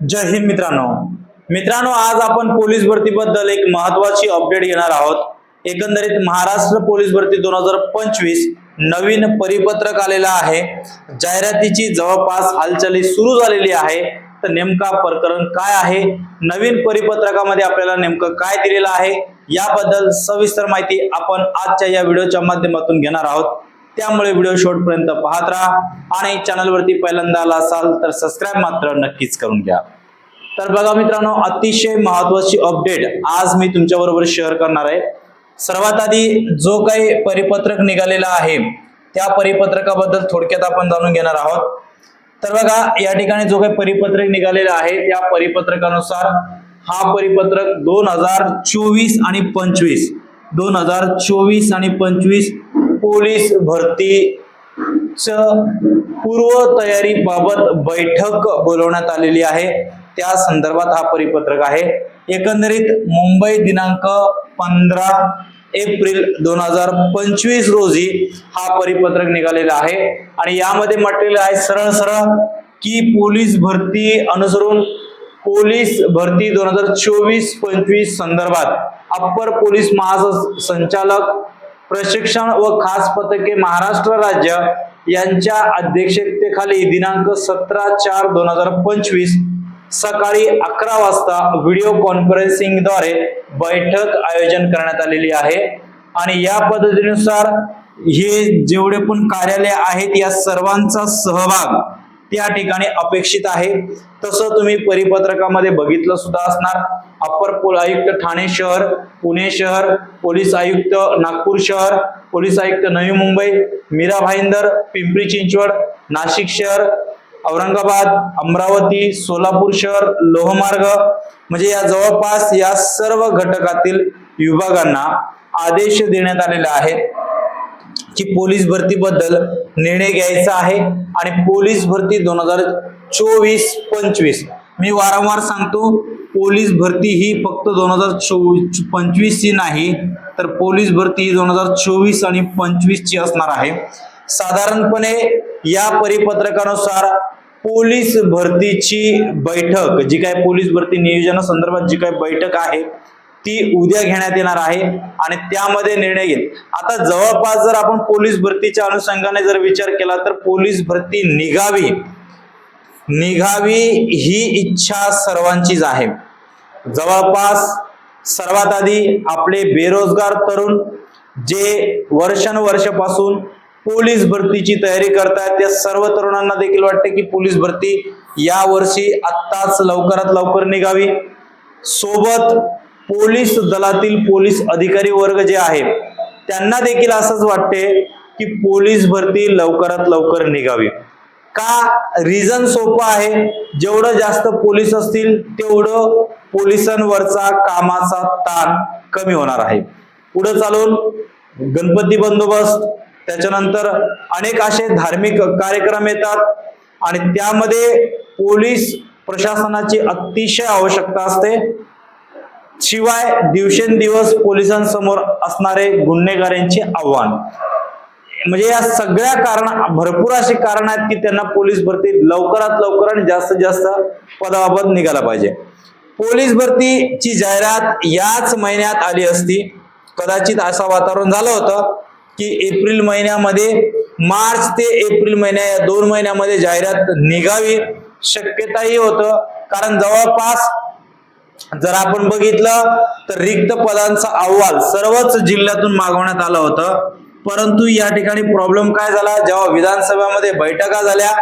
जय हिंद मित्रांनो. मित्रांनो आज आपण पोलीस भरतीबद्दल एक महत्वाची अपडेट घेणार आहोत. एकंदरीत महाराष्ट्र पोलीस भरती दोन हजार पंचवीस नवीन परिपत्रक आलेलं आहे. जाहिरातीची जवळपास हालचाली सुरू झालेली आहे. तर नेमका प्रकरण काय आहे? नवीन परिपत्रकामध्ये आपल्याला नेमकं काय दिलेलं आहे? याबद्दल सविस्तर माहिती आपण आजच्या या व्हिडिओच्या माध्यमातून घेणार आहोत. त्यामुळे व्हिडिओ शेवटपर्यंत पाहत राहा. आणि चॅनलवरती पहिल्यांदा आला असाल तर सबस्क्राईब मात्र नक्कीच करून घ्या. तर बघा मित्रांनो अतिशय महत्वाची अपडेट आज मी तुमच्या बरोबर शेअर करणार आहे. सर्वात आधी जो काही परिपत्रक निघालेला आहे त्या परिपत्रकाबद्दल थोडक्यात आपण जाणून घेणार आहोत. तर बघा या ठिकाणी जो काही परिपत्रक निघालेला आहे त्या परिपत्रकानुसार हा परिपत्रक दोन हजार चोवीस आणि पंचवीस. दोन हजार चोवीस आणि पंचवीस पोलीस भरती च पूर्व तयारीबाबत बैठक बोलवण्यात आलेली आहे. त्या संदर्भात हा परिपत्रक आहे. एकंदरीत मुंबई दिनांक पंधरा एप्रिल दोन हजार पंचवीस रोजी हा परिपत्रक निघालेला आहे. आणि यामध्ये म्हटलेलं आहे सरळ सरळ की पोलीस भरती अनुसरून पोलीस भरती दोन हजार चोवीस पंचवीस संदर्भात अप्पर पोलीस महासंचालक प्रशिक्षण व खास पथके महाराष्ट्र राज्य यांच्या अध्यक्षतेखाली दिनांक सतरा चार दोन हजार पंचवीस सकाळी अकरा वाजता व्हिडिओ कॉन्फरन्सिंगद्वारे बैठक आयोजन करण्यात आलेली आहे. आणि या पद्धतीनुसार हे जेवढे पण कार्यालय आहेत या सर्वांचा सहभाग त्या ठिकाणी अपेक्षित आहे. तसं तुम्ही परिपत्रकामध्ये बघितलं सुद्धा असणार. अप्पर पोल आयुक्त ठाणे शहर पुणे शहर पोलीस आयुक्त नागपूर शहर पोलीस आयुक्त नवी मुंबई मीरा भाईंदर पिंपरी चिंचवड नाशिक शहर औरंगाबाद अमरावती सोलापूर शहर लोहमार्ग म्हणजे या जवळपास या सर्व घटकातील विभागांना आदेश देण्यात आलेला आहे की पोलीस भरतीबद्दल निर्णय घ्यायचा आहे आणि पोलीस भरती दोन हजार चोवीस पंचवीस मी वारंवार सांगतो पोलीस भरती ही फक्त दोन हजार चोवीस पंचवीसची नाही तर पोलीस भरती ही दोन हजार चोवीस आणि पंचवीसची असणार आहे. साधारणपणे या परिपत्रकानुसार पोलीस भरतीची बैठक जी काय पोलीस भरती नियोजनासंदर्भात जी काय बैठक आहे ती उद्या घेण्यात येणार आहे आणि त्यामध्ये निर्णय घेईल. आता जवळपास जर आपण पोलीस भरतीच्या अनुषंगाने जर विचार केला तर पोलीस भरती निघावी. निघावी ही इच्छा सर्वांचीच आहे. जवळपास सर्वात आधी आपले बेरोजगार तरुण जे वर्षानुवर्षापासून पोलीस भरतीची तयारी करतात त्या सर्व तरुणांना देखील वाटते की पोलीस भरती या वर्षी आत्ताच लवकरात लवकर निघावी. सोबत पोलीस दलातील पोलीस अधिकारी वर्ग जे आहेत त्यांना देखील असंच वाटते की पोलीस भरती लवकरात लवकर निघावी. का रिझन सोपं आहे? जेवढं जास्त पोलीस असतील तेवढं पोलिसांवरचा कामाचा ताण कमी होणार आहे. पुढे चालून गणपती बंदोबस्त त्याच्यानंतर अनेक असे धार्मिक कार्यक्रम येतात आणि त्यामध्ये पोलीस प्रशासनाची अतिशय आवश्यकता असते. शिवाय दिवसेंदिवस पोलिसांसमोर असणारे गुन्हेगारांचे आव्हान. म्हणजे या सगळ्या कारण भरपूर अशी कारण आहेत की त्यांना पोलीस भरती लवकरात लवकर आणि जास्तीत जास्त पदाबाबत निघाला पाहिजे. पोलीस भरतीची जाहिरात याच महिन्यात आली असती. कदाचित असं वातावरण झालं होतं की एप्रिल महिन्यामध्ये मार्च ते एप्रिल महिन्या या दोन महिन्यामध्ये जाहिरात निघावी शक्यताही होतं. कारण जवळपास जर आपण बघितलं तर रिक्त पदांचा अहवाल सर्वच जिल्ह्यातून मागवण्यात आलं होतं. परंतु या ठिकाणी प्रॉब्लेम काय झाला? जेव्हा विधानसभेमध्ये बैठका झाल्या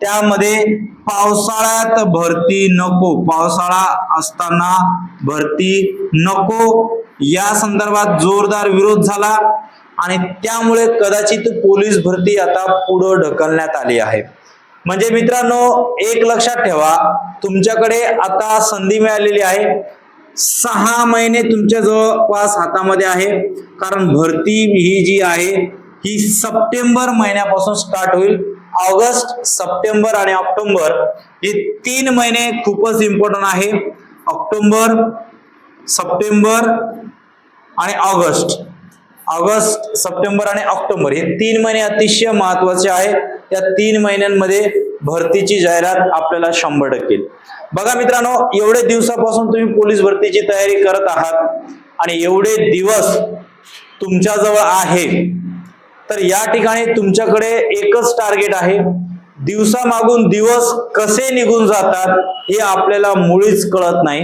त्यामध्ये पावसाळ्यात भरती नको. पावसाळा असताना भरती नको. या संदर्भात जोरदार विरोध झाला आणि त्यामुळे कदाचित पोलीस भरती आता पुढं ढकलण्यात आली आहे. म्हणजे मित्रांनो एक लक्षात ठेवा तुमच्याकडे आता संधी मिळालेली आहे. सहा महिने तुमच्या जवळपास हातामध्ये आहे. कारण भरती ही जी आहे ही सप्टेंबर महिन्यापासून स्टार्ट होईल. ऑगस्ट सप्टेंबर आणि ऑक्टोबर हे तीन महिने खूपच इम्पॉर्टंट आहे. ऑक्टोबर सप्टेंबर आणि ऑगस्ट. ऑगस्ट सप्टेंबर आणि ऑक्टोबर हे तीन महिने अतिशय महत्त्वाचे आहे. या तीन महिन्यांमध्ये भरतीची जाहिरात आपल्याला शंभर टक्के. बघा मित्रांनो एवढे दिवसापासून तुम्ही पोलीस भरतीची तयारी करत आहात आणि एवढे दिवस तुमच्याजवळ आहे तर या ठिकाणी तुमच्याकडे एकच टार्गेट आहे. दिवसामागून दिवस कसे निघून जातात हे आपल्याला मुळीच कळत नाही.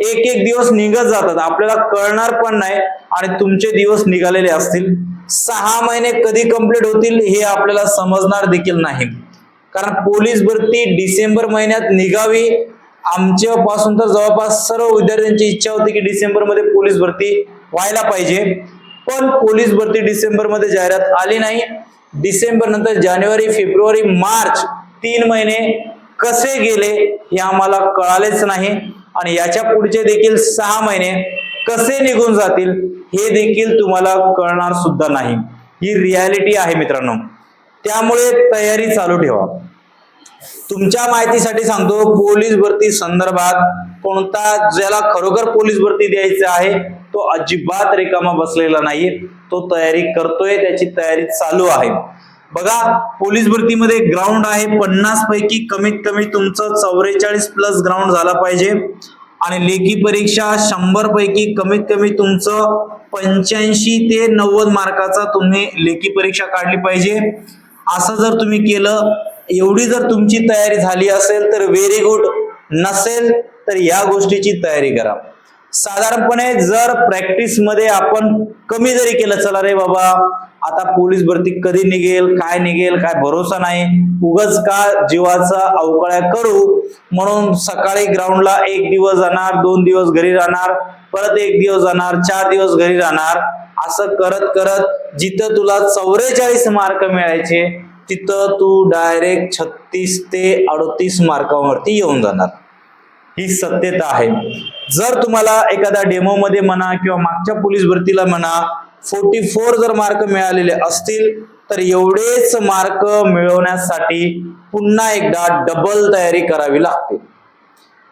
एक एक दिवस निघत जातात आपल्याला कळणार पण नाही आणि तुमचे दिवस निघालेले असतील. सहा महिने कधी कंप्लीट होतील हे आपल्याला समजणार देखील नाही. कारण पोलीस भरती डिसेंबर महिन्यात निघावी. आमच्यापासून तर जवळपास सर्व विद्यार्थ्यांची इच्छा होती की डिसेंबरमध्ये पोलीस भरती व्हायला पाहिजे. पण पोलीस भरती डिसेंबरमध्ये जाहिरात आली नाही. डिसेंबर नंतर जानेवारी फेब्रुवारी मार्च तीन महिने कसे गेले हे आम्हाला कळालेच नाही. आणि याच्या पुढचे देखील सहा महिने कसे निघून जातील हे देखील तुम्हाला कळणार सुद्धा नाही. ही रियालिटी आहे मित्रांनो. त्यामुळे तयारी चालू ठेवा. तुमच्या माहितीसाठी सांगतो पोलीस भरती संदर्भात कोणता ज्याला खरोखर पोलीस भरती द्यायची आहे तो अजिबात रिकामा बसलेला नाही. तो तयारी करतोय त्याची तयारी चालू आहे. बघा पोलीस भरतीमध्ये ग्राउंड आहे पन्नास पैकी कमीत कमी तुमचं चौवेचाळीस प्लस ग्राउंड झाला पाहिजे. आणि लेखी परीक्षा शंभर पैकी कमीत कमी तुमचं पंच्याऐंशी ते नव्वद मार्काचा तुम्ही लेखी परीक्षा काढली पाहिजे. असं जर तुम्ही केलं एवढी जर तुमची तयारी झाली असेल तर व्हेरी गुड नसेल तर या गोष्टीची तयारी करा. साधारणपणे जर प्रॅक्टिसमध्ये आपण कमी जरी केलं चला रे बाबा आता पोलीस भरती कधी निघेल काय निघेल काय भरोसा नाही. उगच का जीवाचा अवकळ्या करू? म्हणून सकाळी ग्राउंडला एक दिवस जाणार दोन दिवस घरी राहणार परत एक दिवस जाणार चार दिवस घरी राहणार. असं करत करत जिथं तुला चौवेचाळीस मार्क मिळायचे तिथं तू डायरेक्ट छत्तीस ते अडतीस मार्कावरती येऊन जाणार. ही सत्यता आहे. जर तुम्हाला एखाद्या डेमो मध्ये म्हणा किंवा मागच्या पोलीस भरतीला म्हणा फोर्टी फोर जर मार्क मिळालेले असतील तर एवढेच मार्क मिळवण्यासाठी पुन्हा एकदा डबल तयारी करावी लागते.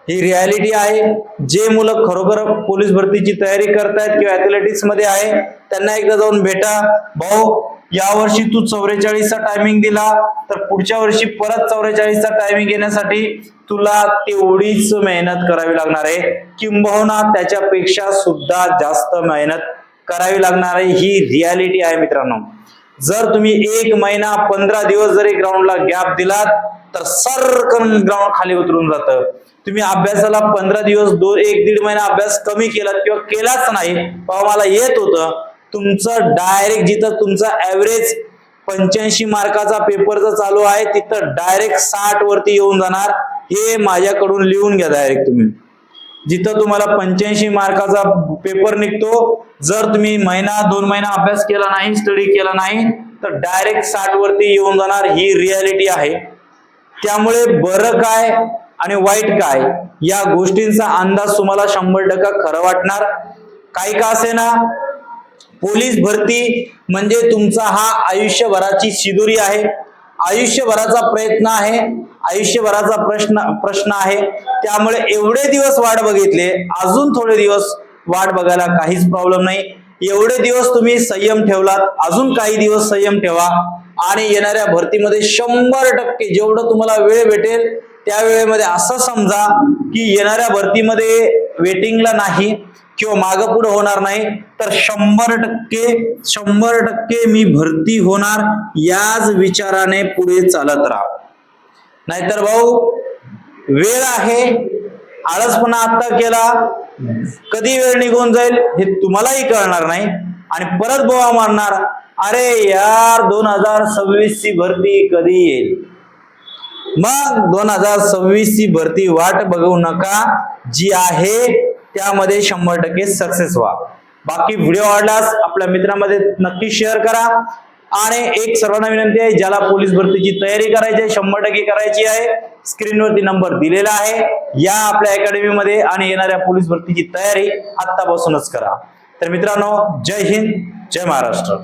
ही रियालिटी आहे. जे मुलं खरोखर पोलीस भरतीची तयारी करतायत किंवा ऍथलेटिक्समध्ये आहे त्यांना एकदा जाऊन भेटा. भाऊ या वर्षी तू चौवेचाळीसचा टायमिंग दिला तर पुढच्या वर्षी परत चौवेचाळीसचा टायमिंग येण्यासाठी तुला तेवढीच मेहनत करावी लागणार आहे. किंबहुना त्याच्यापेक्षा सुद्धा जास्त मेहनत करावी लागणार आहे ही रियालिटी आहे मित्रांनो. जर तुम्ही एक महिना पंधरा दिवस जरी ग्राउंडला गॅप दिलात तर सरकन ग्राउंड खाली उतरून जातं. तुम्ही अभ्यासाला पंधरा दिवस दोन एक दीड महिना अभ्यास कमी केलात किंवा केलाच नाही बाबा मला येत होतं तुमचं डायरेक्ट जिथं तुमचा ऍव्हरेज पंच्याऐंशी मार्काचा पेपरचा चालू आहे तिथं डायरेक्ट साठ वरती येऊन जाणार. हे माझ्याकडून लिहून घ्या डायरेक्ट तुम्ही. जिथं तुम्हाला पंच्याऐंशी मार्काचा पेपर निघतो जर तुम्ही महिना दोन महिना अभ्यास केला नाही स्टडी केला नाही तर डायरेक्ट साठ वरती येऊन जाणार ही रियालिटी आहे. त्यामुळे बरं काय आणि वाईट काय या गोष्टींचा अंदाज तुम्हाला शंभर टक्का खरं वाटणार. काही का असे ना पोलीस भरती म्हणजे तुमचा हा आयुष्यभराची शिदुरी आहे. आयुष्यभराचा प्रयत्न आहे आयुष्यभराचा प्रश्न प्रश्न आहे. त्यामुळे एवढे दिवस वाट बघितले अजून थोडे दिवस वाट बघायला काहीच प्रॉब्लेम नाही. एवढे दिवस तुम्ही संयम ठेवलात अजून काही दिवस संयम ठेवा. आणि येणाऱ्या भरतीमध्ये शंभर टक्के जेवढं तुम्हाला वेळ भेटेल त्या वेळेमध्ये असं समजा की येणाऱ्या भरतीमध्ये वेटिंगला नाही किंवा मागं पुढे होणार नाही तर शंभर टक्के शंभर टक्के मी भरती होणार याच विचाराने पुढे चालत राहा. नाहीतर भाऊ वेळ आहे आळसपणा आत्ता केला कधी वेळ निघून जाईल हे तुम्हालाही कळणार नाही. आणि परत बोवा मारणार अरे यार दोन हजार सव्वीस ची भरती कधी येईल? मग दोन हजार सव्वीस ची भरती वाट बघू नका जी आहे त्यामध्ये शंभर टक्के सक्सेस व्हा. बाकी व्हिडिओ आवडलास आपल्या मित्रांमध्ये नक्की शेअर करा. आणि एक सर्वांना विनंती आहे ज्याला पोलीस भरतीची तयारी करायची आहे शंभर टक्के करायची आहे. स्क्रीनवरती नंबर दिलेला आहे. या आपल्या अकॅडमीमध्ये आणि येणाऱ्या पोलीस भरतीची तयारी आत्तापासूनच करा. तर मित्रांनो जय हिंद जय महाराष्ट्र.